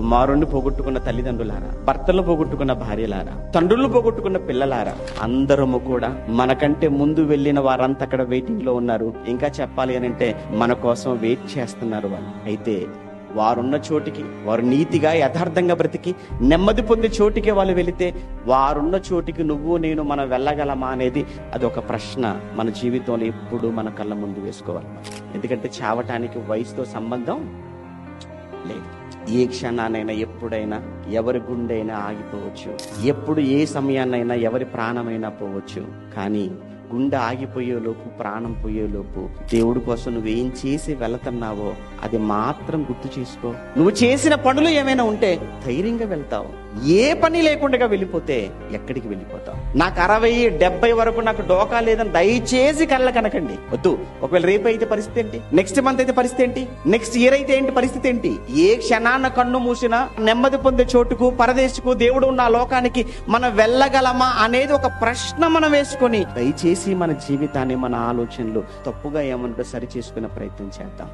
కుమారుణ్ణి పోగొట్టుకున్న తల్లిదండ్రులారా భర్తలు పోగొట్టుకున్న భార్యలారా తండ్రులు పోగొట్టుకున్న పిల్లలారా అందరము కూడా మనకంటే ముందు వెళ్ళిన వారంతా అక్కడ వెయిటింగ్లో ఉన్నారు. ఇంకా చెప్పాలి అని అంటే మన కోసం వెయిట్ చేస్తున్నారు వాళ్ళు. అయితే వారున్న చోటికి వారు నీతిగా యథార్థంగా బ్రతికి నెమ్మది పొందే చోటికి వాళ్ళు వెళితే వారున్న చోటికి నువ్వు నేను మనం వెళ్ళగలమా అనేది అది ఒక ప్రశ్న మన జీవితంలో ఎప్పుడు మన కళ్ళ ముందు వేసుకోవాలి. ఎందుకంటే చావటానికి వయసుతో సంబంధం లేదు. ఏ క్షణానైనా ఎప్పుడైనా ఎవరి గుండెైనా ఆగిపోవచ్చు. ఎప్పుడు ఏ సమయాన్నైనా ఎవరి ప్రాణమైనా పోవచ్చు. కానీ గుండె ఆగిపోయేలోపు ప్రాణం పోయేలోపు దేవుడి కోసం నువ్వేం చేసి వెళుతున్నావో అది మాత్రం గుర్తు చేసుకో. నువ్వు చేసిన పనులు ఏమైనా ఉంటే ధైర్యంగా వెళ్తావు. ఏ పని లేకుండా వెళ్ళిపోతే ఎక్కడికి వెళ్ళిపోతావు? నాకు అరవై డెబ్బై వరకు నాకు డోకా లేదని దయచేసి కళ్ళ కనకండి. వద్దు. ఒకవేళ రేపు అయితే పరిస్థితి ఏంటి? నెక్స్ట్ మంత్ అయితే పరిస్థితి ఏంటి? నెక్స్ట్ ఇయర్ అయితే ఏంటి పరిస్థితి ఏంటి? ఏ క్షణాన కన్ను మూసినా నెమ్మది పొందే చోటుకు పరదేశకు దేవుడు ఉన్న లోకానికి మనం వెళ్ళగలమా అనేది ఒక ప్రశ్న మనం వేసుకొని దయచేసి దయచేసి మన జీవితాన్ని మన ఆలోచనలు తప్పుగా ఏమన్నా సరి చేసుకునే ప్రయత్నం చేద్దాం.